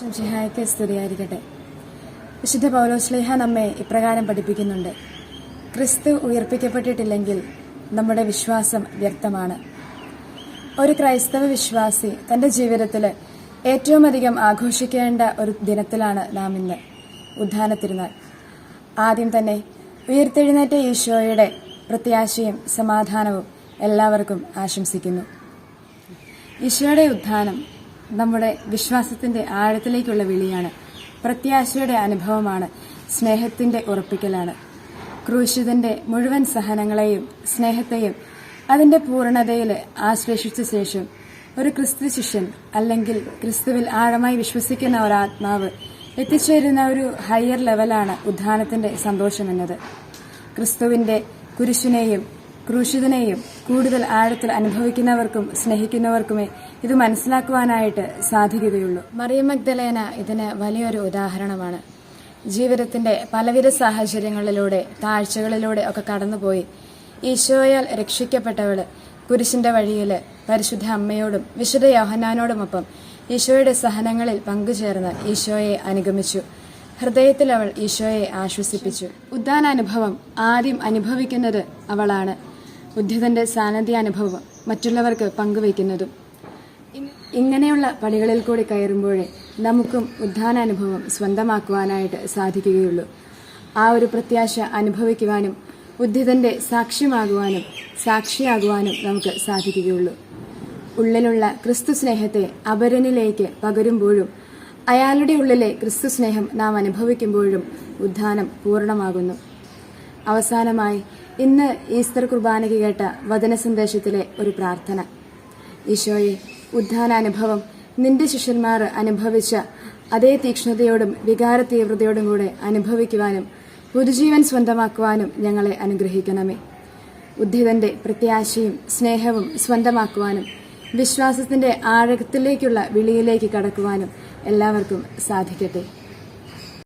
ശംഷിഹായ്ക്ക് സ്തുതിയായിരിക്കട്ടെ. വിശുദ്ധ പൗലോസ്ലേഹ നമ്മെ ഇപ്രകാരം പഠിപ്പിക്കുന്നുണ്ട്. ക്രിസ്തു ഉയർപ്പിക്കപ്പെട്ടിട്ടില്ലെങ്കിൽ നമ്മുടെ വിശ്വാസം വ്യക്തമാണ്. ഒരു ക്രൈസ്തവ വിശ്വാസി തന്റെ ജീവിതത്തിൽ ഏറ്റവും അധികം ആഘോഷിക്കേണ്ട ഒരു ദിനത്തിലാണ് നാം ഇന്ന് ഉദ്ധാന തിരുനാൾ. ആദ്യം തന്നെ ഉയർത്തെഴുന്നേറ്റ ഈശോയുടെ പ്രത്യാശയും സമാധാനവും എല്ലാവർക്കും ആശംസിക്കുന്നു. ഈശോയുടെ ഉത്ഥാനം നമ്മുടെ വിശ്വാസത്തിന്റെ ആഴത്തിലേക്കുള്ള വിളിയാണ്. പ്രത്യാശയുടെ അനുഭവമാണ് സ്നേഹത്തിന്റെ ഉറപ്പിക്കലാണ്. ക്രൂശിതന്റെ മുഴുവൻ സഹനങ്ങളെയും സ്നേഹത്തെയും അതിന്റെ പൂർണതയിൽ ആശ്ലേഷിച്ച ശേഷം ഒരു ക്രിസ്തു ശിഷ്യൻ അല്ലെങ്കിൽ ക്രിസ്തുവിൽ ആഴമായി വിശ്വസിക്കുന്ന ഒരാത്മാവ് എത്തിച്ചേരുന്ന ഒരു ഹയർ ലെവലാണ് ഉദ്ധാനത്തിന്റെ സന്തോഷമെന്നത്. ക്രിസ്തുവിന്റെ കുരിശിനെയും ക്രൂശിതനെയും കൂടുതൽ ആഴത്തിൽ അനുഭവിക്കുന്നവർക്കും സ്നേഹിക്കുന്നവർക്കുമേ ഇത് മനസ്സിലാക്കുവാനായിട്ട് സാധിക്കുകയുള്ളൂ. മറിയം മഗ്ദലേന ഇതിന് വലിയൊരു ഉദാഹരണമാണ്. ജീവിതത്തിന്റെ പലവിധ സാഹചര്യങ്ങളിലൂടെ താഴ്ചകളിലൂടെ ഒക്കെ കടന്നുപോയി ഈശോയാൽ രക്ഷിക്കപ്പെട്ടവൾ കുരിശിന്റെ വഴിയിൽ പരിശുദ്ധ അമ്മയോടും വിശുദ്ധ യോഹനാനോടുമൊപ്പം ഈശോയുടെ സഹനങ്ങളിൽ പങ്കുചേർന്ന് ഈശോയെ അനുഗമിച്ചു. ഹൃദയത്തിൽ അവൾ ഈശോയെ ആശ്വസിപ്പിച്ചു. ഉദ്ധാനാനുഭവം ആദ്യം അനുഭവിക്കുന്നത് അവളാണ്. ഉദ്ധിതന്റെ സാന്നിധ്യാനുഭവം മറ്റുള്ളവർക്ക് പങ്കുവയ്ക്കുന്നതും. ഇങ്ങനെയുള്ള പടികളിൽ കൂടി കയറുമ്പോഴേ നമുക്കും ഉദ്ധാനാനുഭവം സ്വന്തമാക്കുവാനായിട്ട് സാധിക്കുകയുള്ളൂ. ആ ഒരു പ്രത്യാശ അനുഭവിക്കുവാനും ഉദ്ധിതന്റെ സാക്ഷ്യമാകുവാനും സാക്ഷിയാകുവാനും നമുക്ക് സാധിക്കുകയുള്ളൂ. ഉള്ളിലുള്ള ക്രിസ്തു സ്നേഹത്തെ അപരനിലേക്ക് പകരുമ്പോഴും അയാളുടെ ഉള്ളിലെ ക്രിസ്തു സ്നേഹം നാം അനുഭവിക്കുമ്പോഴും ഉദ്ധാനം പൂർണമാകുന്നു. അവസാനമായി ഇന്ന് ഈസ്റ്റർ കുർബാനയ്ക്ക് കേട്ട വചന സന്ദേശത്തിലെ ഒരു പ്രാർത്ഥന. ഈശോയെ ഉദ്ധാനാനുഭവം നിന്റെ ശിഷ്യന്മാർ അനുഭവിച്ച അതേ തീക്ഷ്ണതയോടും വികാര തീവ്രതയോടും കൂടെ അനുഭവിക്കുവാനും പുതുജീവൻ സ്വന്തമാക്കുവാനും ഞങ്ങളെ അനുഗ്രഹിക്കണമേ. ഉദ്ധിതന്റെ പ്രത്യാശയും സ്നേഹവും സ്വന്തമാക്കുവാനും വിശ്വാസത്തിന്റെ ആഴത്തിലേക്കുള്ള വിളിയിലേക്ക് കടക്കുവാനും എല്ലാവർക്കും സാധിക്കട്ടെ.